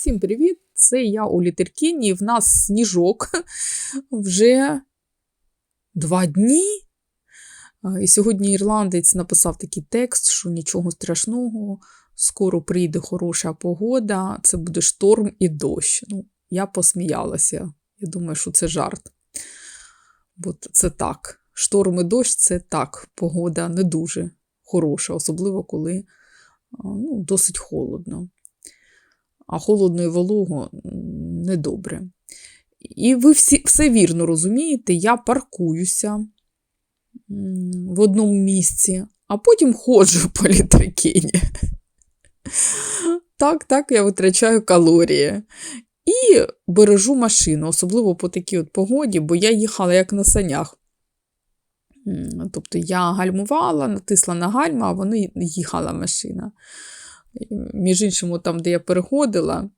Всім привіт! Це я у Літеркіні, і в нас сніжок вже два дні. І сьогодні ірландець написав такий текст, що нічого страшного, скоро прийде хороша погода, це буде шторм і дощ. Ну, я посміялася. Я думаю, що це жарт. Бо це так. Шторм і дощ це так. Погода не дуже хороша, особливо коли ну, досить холодно а холодно і волого недобре. І ви всі, все вірно розумієте, я паркуюся в одному місці, а потім ходжу по літрикині. Так, так, я витрачаю калорії. І бережу машину, особливо по такій от погоді, бо я їхала як на санях. Тобто я гальмувала, натисла на гальма, а вони їхала машина. Між іншим, там, де я переходила,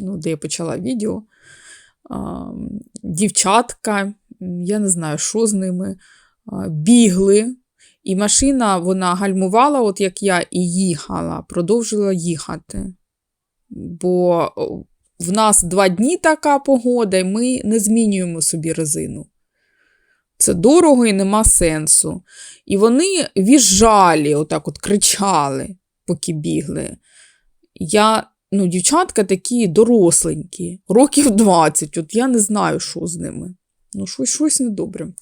ну, де я почала відео, дівчатка, я не знаю, що з ними, бігли. І машина вона гальмувала, от як я, і їхала, продовжила їхати. Бо в нас два дні така погода, і ми не змінюємо собі резину. Це дорого і нема сенсу. І вони віжжалі, отак от кричали поки бігли. Я, ну, Дівчатка такі доросленькі, років 20, от я не знаю, що з ними. Ну, щось щось недобре.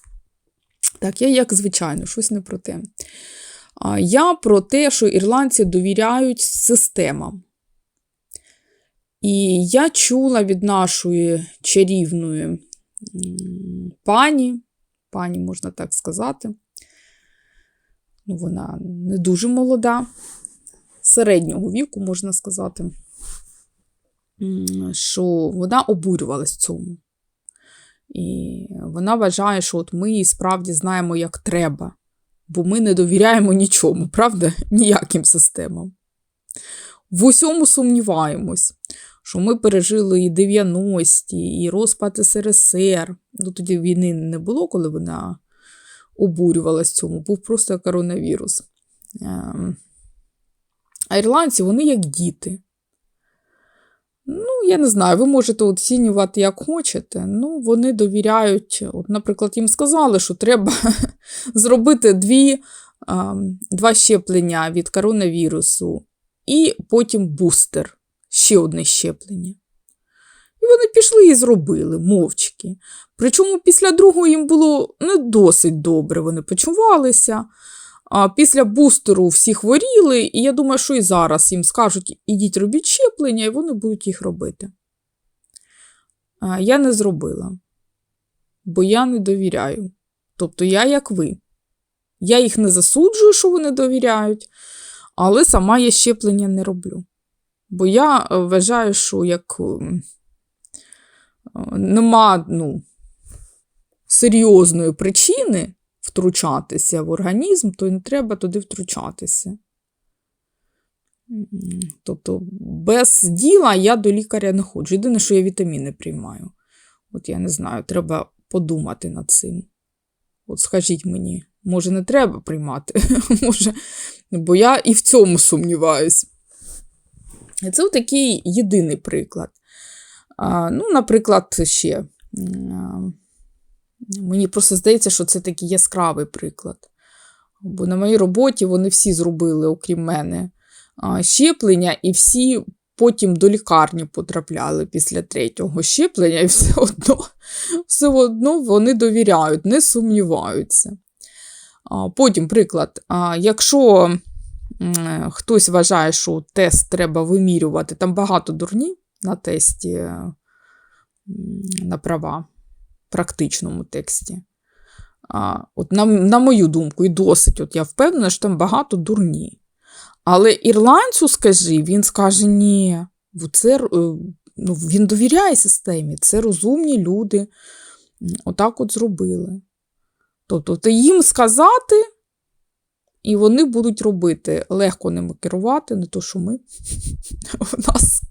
Так, я, як звичайно, щось не про те. А Я про те, що ірландці довіряють системам. І я чула від нашої чарівної пані, пані, можна так сказати, ну, вона не дуже молода, середнього віку, можна сказати, що вона обурювалась цьому. І вона вважає, що от ми справді знаємо, як треба, бо ми не довіряємо нічому, правда? Ніяким системам. В усьому сумніваємось, що ми пережили і 90-ті, і розпад СРСР. Ну, Тоді війни не було, коли вона обурювалась цьому, був просто коронавірус. А ірландці, вони як діти. Ну, я не знаю, ви можете оцінювати, як хочете. Ну, вони довіряють. От, Наприклад, їм сказали, що треба зробити дві, а, два щеплення від коронавірусу, і потім бустер, ще одне щеплення. І вони пішли і зробили мовчки. Причому після другого їм було не досить добре, вони почувалися. А Після бустеру всі хворіли, і я думаю, що і зараз їм скажуть, ідіть робіть щеплення, і вони будуть їх робити. А Я не зробила, бо я не довіряю. Тобто я, як ви. Я їх не засуджую, що вони довіряють, але сама я щеплення не роблю. Бо я е, вважаю, що як е, нема ну, серйозної причини втручатися в організм, то не треба туди втручатися. Тобто, без діла я до лікаря не ходжу. Єдине, що я вітаміни приймаю. От я не знаю, треба подумати над цим. От скажіть мені, може, не треба приймати? може, Бо я і в цьому сумніваюсь. Це такий єдиний приклад. Ну, Наприклад, ще. Мені просто здається, що це такий яскравий приклад. Бо на моїй роботі вони всі зробили, окрім мене, щеплення, і всі потім до лікарні потрапляли після третього щеплення, і все одно все одно вони довіряють, не сумніваються. Потім приклад, якщо хтось вважає, що тест треба вимірювати, там багато дурні на тесті на права практичному тексті. А, от На на мою думку, і досить, от я впевнена, що там багато дурні. Але ірландцю, скажи, він скаже, ні, це, е, ну, він довіряє системі, це розумні люди. Отак от зробили. Тобто, їм сказати, і вони будуть робити. Легко ними керувати, не то, що ми. У нас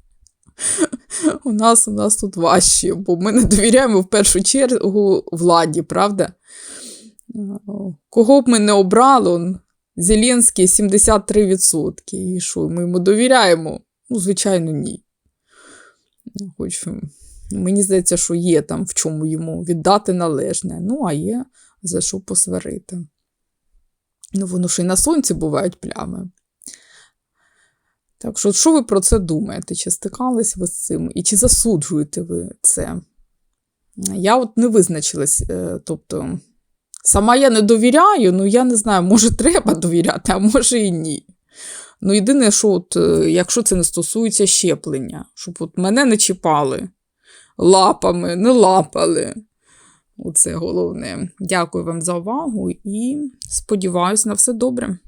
у нас у нас тут важче, бо ми не довіряємо в першу чергу владі, правда? Кого б ми не обрали, Зеленський 73%. І що, ми йому довіряємо? Ну, звичайно, ні. Хоч мені здається, що є там в чому йому віддати належне. Ну, а є за що посварити. Ну, воно ж і на сонці бувають плями. Так що, що ви про це думаєте? Чи стикались ви з цим? І чи засуджуєте ви це? Я от не визначилась. е, Тобто, сама я не довіряю, ну я не знаю, може, треба довіряти, а може і ні. Ну, єдине, що от, е, якщо це не стосується щеплення, щоб от мене не чіпали лапами, не лапали. Оце головне. Дякую вам за увагу і сподіваюся на все добре.